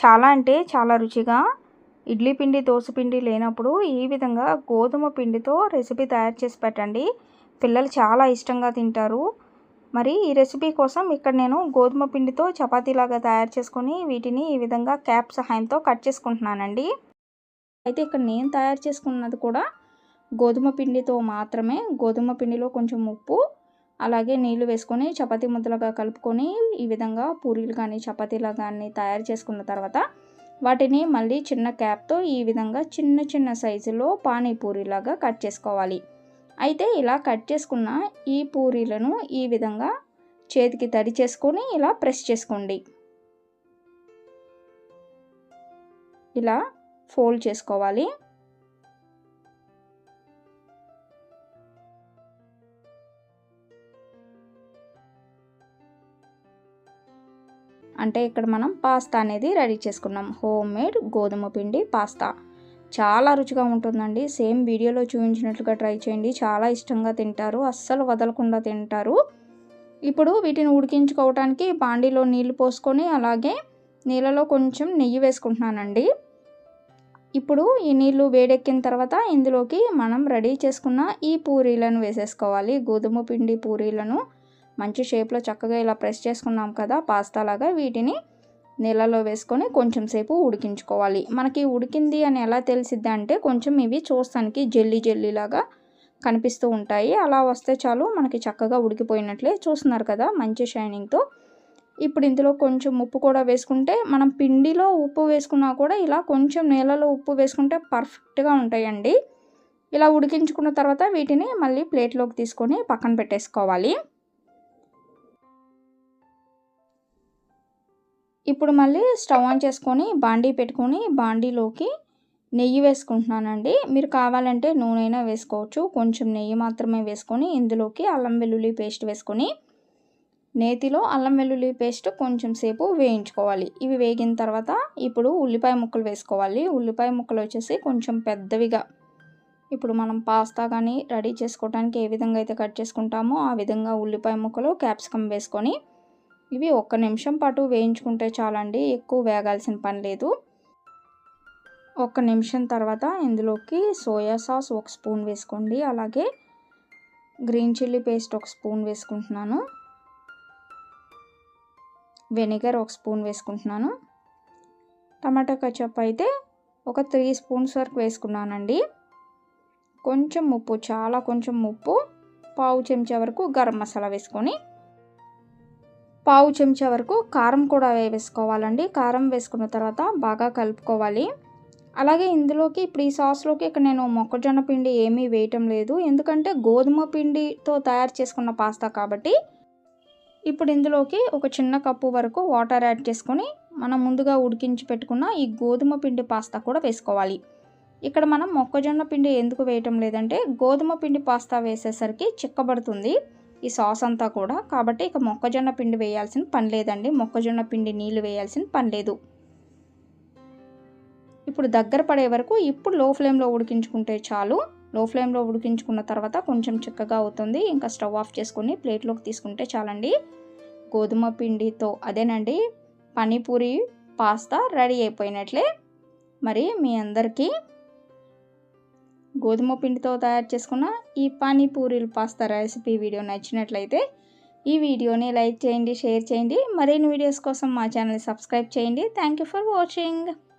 చాలా అంటే చాలా రుచిగా ఇడ్లీ పిండి దోశ పిండి లేనప్పుడు ఈ విధంగా గోధుమ పిండితో రెసిపీ తయారు చేసి పెట్టండి. పిల్లలు చాలా ఇష్టంగా తింటారు. మరి ఈ రెసిపీ కోసం ఇక్కడ నేను గోధుమ పిండితో చపాతీలాగా తయారు చేసుకొని వీటిని ఈ విధంగా క్యాప్ సహాయంతో కట్ చేసుకుంటున్నానండి. అయితే ఇక్కడ నేను తయారు చేసుకున్నది కూడా గోధుమ పిండితో మాత్రమే. గోధుమ పిండిలో కొంచెం ఉప్పు అలాగే నీళ్ళు వేసుకొని చపాతి ముద్దలుగా కలుపుకొని ఈ విధంగా పూరీలు కానీ చపాతీలా కానీ తయారు చేసుకున్న తర్వాత వాటిని మళ్ళీ చిన్న క్యాప్తో ఈ విధంగా చిన్న చిన్న సైజులో పానీపూరిలాగా కట్ చేసుకోవాలి. అయితే ఇలా కట్ చేసుకున్న ఈ పూరీలను ఈ విధంగా చేతికి తడి చేసుకొని ఇలా ప్రెస్ చేసుకోండి. ఇలా ఫోల్డ్ చేసుకోవాలి. అంటే ఇక్కడ మనం పాస్తా అనేది రెడీ చేసుకున్నాం. హోమ్ మేడ్ గోధుమ పిండి పాస్తా. చాలా రుచిగా ఉంటుందండి. సేమ్ వీడియోలో చూపించినట్లుగా ట్రై చేయండి. చాలా ఇష్టంగా తింటారు. అస్సలు వదలకుండా తింటారు. ఇప్పుడు వీటిని ఉడికించుకోవడానికి బాండీలో నీళ్ళు పోసుకొని అలాగే నీళ్ళలో కొంచెం నెయ్యి వేసుకుంటున్నానండి. ఇప్పుడు ఈ నీళ్ళు వేడెక్కిన తర్వాత ఇందులోకి మనం రెడీ చేసుకున్న ఈ పూరీలను వేసేసుకోవాలి. గోధుమ పిండి పూరీలను. మంచి షేప్లో చక్కగా ఇలా ప్రెస్ చేసుకున్నాం కదా పాస్తా లాగా వీటిని నీళ్ళలో వేసుకొని కొంచెం సేపు ఉడికించుకోవాలి. మనకి ఉడికింది అని ఎలా తెలిసిద్ది అంటే కొంచెం ఇవి చూస్తానికి జెల్లీ జెల్లీలాగా కనిపిస్తూ ఉంటాయి. అలా వస్తే చాలు మనకి చక్కగా ఉడికిపోయినట్లే చూస్తున్నారు కదా మంచి షైనింగ్తో ఇప్పుడు ఇందులో కొంచెం ఉప్పు కూడా వేసుకుంటే మనం పిండిలో ఉప్పు వేసుకున్నా కూడా ఇలా కొంచెం నీళ్ళలో ఉప్పు వేసుకుంటే పర్ఫెక్ట్గా ఉంటాయండి. ఇలా ఉడికించుకున్న తర్వాత వీటిని మళ్ళీ ప్లేట్లోకి తీసుకొని పక్కన పెట్టేసుకోవాలి. ఇప్పుడు మళ్ళీ స్టవ్ ఆన్ చేసుకొని బాండీ పెట్టుకొని బాండీలోకి నెయ్యి వేసుకుంటున్నానండి. మీరు కావాలంటే నూనె అయినా వేసుకోవచ్చు. కొంచెం నెయ్యి మాత్రమే వేసుకొని ఇందులోకి అల్లం వెల్లుల్లి పేస్ట్ వేసుకొని నేతిలో అల్లం వెల్లుల్లి పేస్ట్ కొంచెం సేపు వేయించుకోవాలి. ఇవి వేగిన తర్వాత ఇప్పుడు ఉల్లిపాయ ముక్కలు వేసుకోవాలి. ఉల్లిపాయ ముక్కలు వచ్చేసి కొంచెం పెద్దవిగా ఇప్పుడు మనం పాస్తా కానీ రెడీ చేసుకోవడానికి ఏ విధంగా అయితే కట్ చేసుకుంటామో ఆ విధంగా ఉల్లిపాయ ముక్కలు క్యాప్సికమ్ వేసుకొని ఇవి ఒక్క నిమిషం పాటు వేయించుకుంటే చాలండి ఎక్కువ వేగాల్సిన పని లేదు. ఒక్క నిమిషం తర్వాత ఇందులోకి సోయా సాస్ ఒక స్పూన్ వేసుకోండి. అలాగే గ్రీన్ చిల్లీ పేస్ట్ ఒక స్పూన్ వేసుకుంటున్నాను. వెనిగర్ ఒక స్పూన్ వేసుకుంటున్నాను. టమాటా కచప్ అయితే ఒక త్రీ స్పూన్స్ వరకు వేసుకున్నానండి. కొంచెం ఉప్పు చాలా కొంచెం ఉప్పు పావు చెంచా వరకు గరం మసాలా వేసుకొని పావు చెంచా వరకు కారం కూడా వేసుకోవాలండి. కారం వేసుకున్న తర్వాత బాగా కలుపుకోవాలి. అలాగే ఇందులోకి ఇప్పుడు ఈ సాస్లోకి ఇక్కడ నేను మొక్కజొన్న పిండి ఏమీ వేయటం లేదు. ఎందుకంటే గోధుమ పిండితో తయారు చేసుకున్న పాస్తా కాబట్టి ఇప్పుడు ఇందులోకి ఒక చిన్న కప్పు వరకు వాటర్ యాడ్ చేసుకొని మనం ముందుగా ఉడికించి పెట్టుకున్న ఈ గోధుమ పిండి పాస్తా కూడా వేసుకోవాలి. ఇక్కడ మనం మొక్కజొన్న పిండి ఎందుకు వేయటం లేదంటే గోధుమ పిండి పాస్తా వేసేసరికి చిక్కబడుతుంది. ఈ సాస్ అంతా కూడా. కాబట్టి ఇక మొక్కజొన్న పిండి వేయాల్సిన పని లేదండి. మొక్కజొన్న పిండి నీళ్ళు వేయాల్సిన పని లేదు. ఇప్పుడు దగ్గర పడే వరకు ఇప్పుడు లో ఫ్లేమ్లో ఉడికించుకుంటే చాలు. లో ఫ్లేమ్లో ఉడికించుకున్న తర్వాత కొంచెం చిక్కగా అవుతుంది. ఇంకా స్టవ్ ఆఫ్ చేసుకొని ప్లేట్లోకి తీసుకుంటే చాలండి. గోధుమ పిండితో అదేనండి. పనీపూరి పాస్తా రెడీ అయిపోయినట్లే. మరి మీ అందరికీ గోధుమ పిండితో తయారు చేసుకున్న ఈ పానీపూరీలు పాస్తా రెసిపీ వీడియో నచ్చినట్లయితే ఈ వీడియోని లైక్ చేయండి షేర్ చేయండి. మరిన్ని వీడియోస్ కోసం మా ఛానల్ని సబ్స్క్రైబ్ చేయండి. Thank you for watching